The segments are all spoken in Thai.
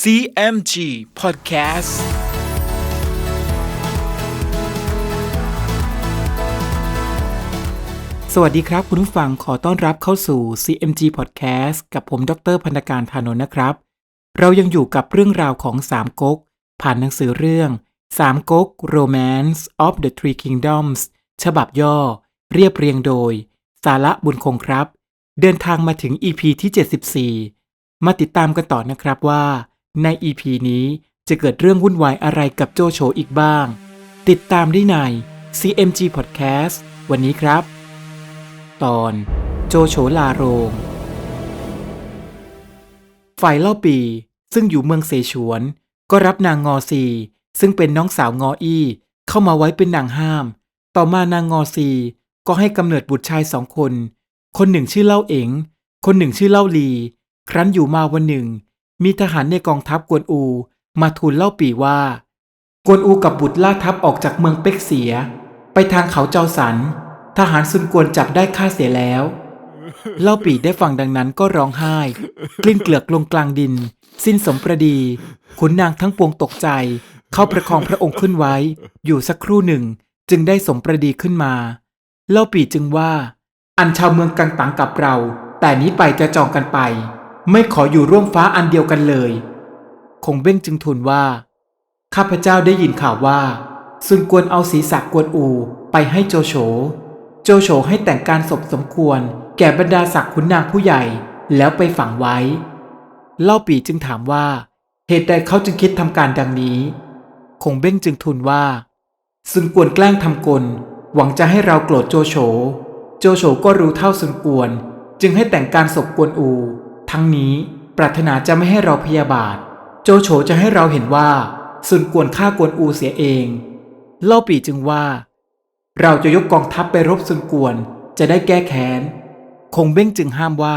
CMG Podcast สวัสดีครับคุณผู้ฟังขอต้อนรับเข้าสู่ CMG Podcast กับผมดรพันธการธานนท์นะครับ เรายังอยู่กับเรื่องราวของสามก๊กผ่านหนังสือเรื่องสามก๊ก Romance of the Three Kingdoms ฉบับย่อ เรียบเรียงโดย สาระบุญคงครับ เดินทางมาถึง EP ที่ 74 มาติดตามกันต่อนะครับว่า ใน EP นี้จะเกิดเรื่องวุ่นวายอะไรกับโจโฉอีกบ้าง ติดตามได้ใน CMG Podcast วันนี้ครับ ตอนโจโฉลาโรง ฝ่ายเล่าปี ซึ่งอยู่เมืองเสฉวน ก็รับนางงอซี ซึ่งเป็นน้องสาวงออี้ เข้ามาไว้เป็นนางห้าม ต่อมานางงอซี ก็ให้กำเนิดบุตรชายสองคน คนหนึ่งชื่อเล่าเอ๋ง คนหนึ่งชื่อเล่าลี ครั้นอยู่มาวันหนึ่ง มีทหารในกองทัพกวนอู มาทูลเล่าปีว่า กวนอูกับบุตรล่าทัพออกจากเมืองเป็กเสีย ไปทางเขาเจ้าสัน ทหารซุนกวนจับได้ฆ่าเสียแล้ว เล่าปีได้ฟังดังนั้นก็ร้องไห้ กลิ้นเกลือกลงกลางดิน สิ้นสมประดี ขุนนางทั้งปวงตกใจ เข้าประคองพระองค์ขึ้นไว้ อยู่สักครู่หนึ่ง จึงได้สมประดีขึ้นมา เล่าปีจึงว่า อันชาวเมืองกังตังกับเรา แต่นี้ไปจะจองกันไป ไม่ขออยู่ร่วมฟ้าอันเดียวกันเลย คงเบ้งจึงทูลว่า ข้าพเจ้าได้ยินข่าวว่า ซุนกวนเอาศีรษะกวนอูไปให้โจโฉ โจโฉให้แต่งการศพสมควร แก่บรรดาศักดิ์ขุนนางผู้ใหญ่แล้วไปฝังไว้ เล่าปีจึงถามว่า เหตุใดเขาจึงคิดทำการดังนี้ คงเบ้งจึงทูลว่า ซุนกวนแกล้งทำกล หวังจะให้เราโกรธโจโฉ โจโฉก็รู้เท่าซุนกวน จึงให้แต่งการศพกวนอู ทั้งนี้ปรารถนาจะไม่ให้เราพยาบาท โจโฉจะให้เราเห็นว่าซุนกวนฆ่ากวนอูเสียเอง เล่าปีจึงว่า เราจะยกกองทัพไปรบซุนกวนจะได้แก้แค้น คงเบ้งจึงห้ามว่า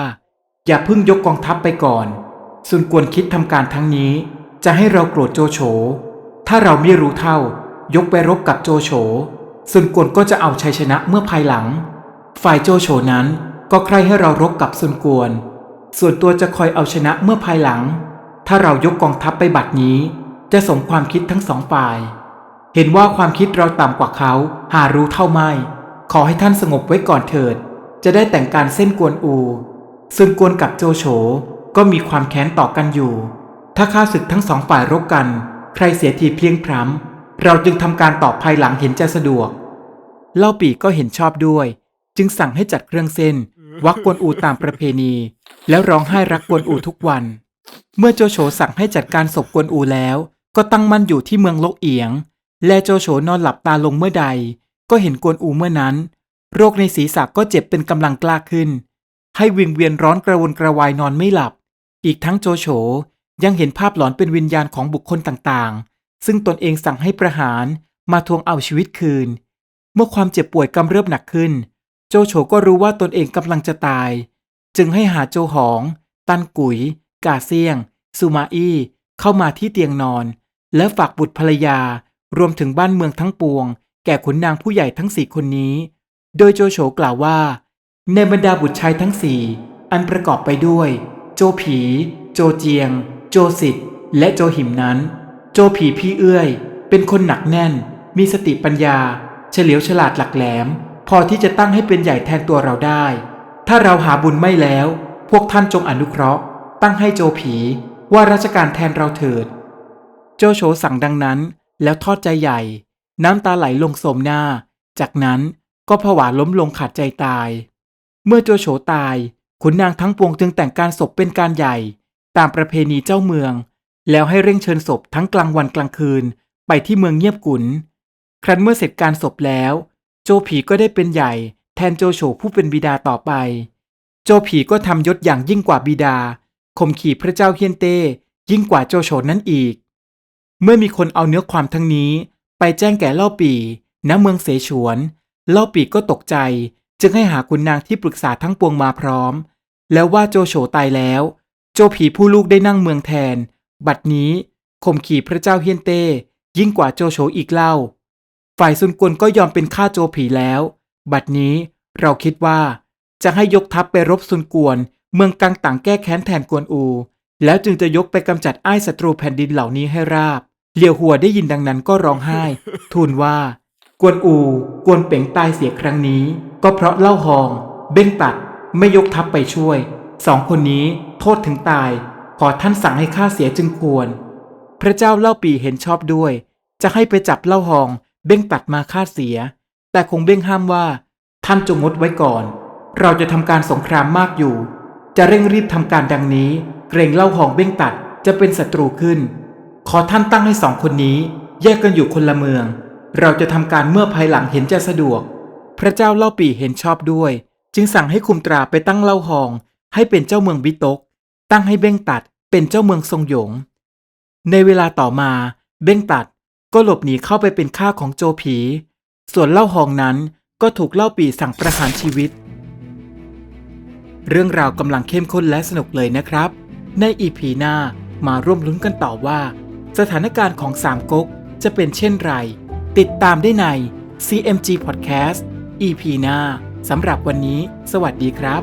อย่าเพิ่งยกกองทัพไปก่อนซุนกวนคิดทำการทั้งนี้ จะให้เราโกรธโจโฉ ถ้าเราไม่รู้เท่า ยกไปรบกับโจโฉซุนกวนก็จะเอาชัยชนะเมื่อภายหลัง ฝ่ายโจโฉนั้นก็ใครให้เรารบกับซุนกวน ส่วนตัวจะคอยเอาชนะเมื่อภายหลัง ถ้าเรายกกองทัพไปบัดนี้ จะสมความคิดทั้งสองฝ่าย เห็นว่าความคิดเราต่ำกว่าเขาหารู้เท่าไม่ ขอให้ท่านสงบไว้ก่อนเถิด จะได้แต่งการเส้นกวนอู ซึ่งกวนกับโจโฉก็มีความแค้นต่อกันอยู่ ถ้าข้าศึกทั้งสองฝ่ายรบกัน ใครเสียทีเพียงพร้ำเราจึงทำการต่อภายหลังเห็นจะสะดวก เล่าปีก็เห็นชอบด้วย จึงสั่งให้จัดเครื่องเส้น วักกวนอูตามประเพณี แล้วร้องไห้รักกวนอูทุกวัน เมื่อโจโฉสั่งให้จัดการศพกวนอูแล้ว ก็ตั้งมั่นอยู่ที่เมืองลกเอียง และโจโฉนอนหลับตาลงเมื่อใด ก็เห็นกวนอูเมื่อนั้น โรคในศีรษะก็เจ็บเป็นกำลังกล้าขึ้น ให้วิงเวียนร้อนกระวนกระวายนอนไม่หลับ อีกทั้งโจโฉยังเห็นภาพหลอนเป็นวิญญาณของบุคคลต่างๆ ซึ่งตนเองสั่งให้ประหารมาทวงเอาชีวิตคืน เมื่อความเจ็บป่วยกำเริบหนักขึ้น โจโฉก็รู้ว่าตนเองกำลังจะตาย จึงให้หาโจหอง ตันกุย กาเซียงซูมาอี้เข้ามาที่เตียงนอน และฝากบุตรภรรยารวมถึงบ้านเมืองทั้งปวง แก่ขุนนางผู้ใหญ่ทั้งสี่คนนี้ โดยโจโฉกล่าวว่า ในบรรดาบุตรชายทั้งสี่อันประกอบไปด้วย โจผี โจเจียง โจสิทธิ์และโจหิมนั้น โจผีพี่เอื้อย เป็นคนหนักแน่น มีสติปัญญา เฉลียวฉลาดหลักแหลม พอที่จะตั้งให้เป็นใหญ่แทนตัวเราได้ ถ้าเราหาบุญไม่แล้ว พวกท่านจงอนุเคราะห์ ตั้งให้โจผีว่าราชการแทนเราเถิด โจโฉสั่งดังนั้น แล้วทอดใจใหญ่ น้ำตาไหลลงโสมหน้า จากนั้นก็ผวาล้มลงขาดใจตาย เมื่อโจโฉตายขุนนางทั้งปวงจึงแต่งการศพเป็นการใหญ่ ตามประเพณีเจ้าเมือง แล้วให้เร่งเชิญศพทั้งกลางวันกลางคืนไปที่เมืองเงียบกุนครั้นเมื่อเสร็จการศพแล้ว โจผีก็ได้เป็นใหญ่ แทนโจโฉผู้เป็นบิดาต่อไป โจผีก็ทำยศอย่างยิ่งกว่าบิดาข่มขี่พระเจ้าเฮียนเต้ยิ่งกว่าโจโฉนั่นอีก เมื่อมีคนเอาเนื้อความทั้งนี้ ไปแจ้งแก่เล่าปีณเมืองเสฉวน เล่าปีก็ตกใจ จึงให้หาคุณนางที่ปรึกษาทั้งปวงมาพร้อม แล้วว่าโจโฉตายแล้ว โจผีผู้ลูกได้นั่งเมืองแทน บัดนี้ข่มขี่พระเจ้าเฮียนเต้ยิ่งกว่าโจโฉอีกเล่า ฝ่ายซุนกวนก็ยอมเป็นข้าโจผีแล้ว บัดนี้เราคิดว่าจะให้ยกทัพไปรบซุนกวน เมืองกังต่างแก้แค้นแทนกวนอู แล้วจึงจะยกไปกำจัดไอ้ศัตรูแผ่นดินเหล่านี้ให้ราบเลียวหัวได้ยินดังนั้นก็ร้องไห้ ทูลว่า กวนอู กวนเป่งตายเสียครั้งนี้ ก็เพราะเล่าหอง เบ้งตัดไม่ยกทัพไปช่วย สองคนนี้โทษถึงตาย ขอท่านสั่งให้ฆ่าเสียจึงควร พระเจ้าเล่าปีเห็นชอบด้วย จะให้ไปจับเล่าหอง เบ้งตัดมาฆ่าเสีย แต่คงเบ้งห้ามว่า ท่านจงงดไว้ก่อน เราจะทำการสงครามมากอยู่ จะเร่งรีบทำการดังนี้ เกรงเล่าหองเบ้งตัดจะเป็นศัตรูขึ้น ขอท่านตั้งให้สองคนนี้ แยกกันอยู่คนละเมือง เราจะทำการเมื่อภายหลังเห็นจะสะดวก พระเจ้าเล่าปีเห็นชอบด้วย จึงสั่งให้คุมตราไปตั้งเล่าหอง ให้เป็นเจ้าเมืองบิตก ตั้งให้เบ้งตัดเป็นเจ้าเมืองทรงหยง ในเวลาต่อมาเบ้งตัดก็หลบหนีเข้าไปเป็นข้าของโจผี ส่วนเล่าหองนั้นก็ถูกเล่าปีสั่งประหารชีวิต เรื่องราวกำลังเข้มข้นและสนุกเลยนะครับ ในอีพีหน้ามาร่วมลุ้นกันต่อว่า สถานการณ์ของสามก๊กจะเป็นเช่นไร ติดตามได้ใน CMG Podcast EP หน้าสำหรับวันนี้ สวัสดีครับ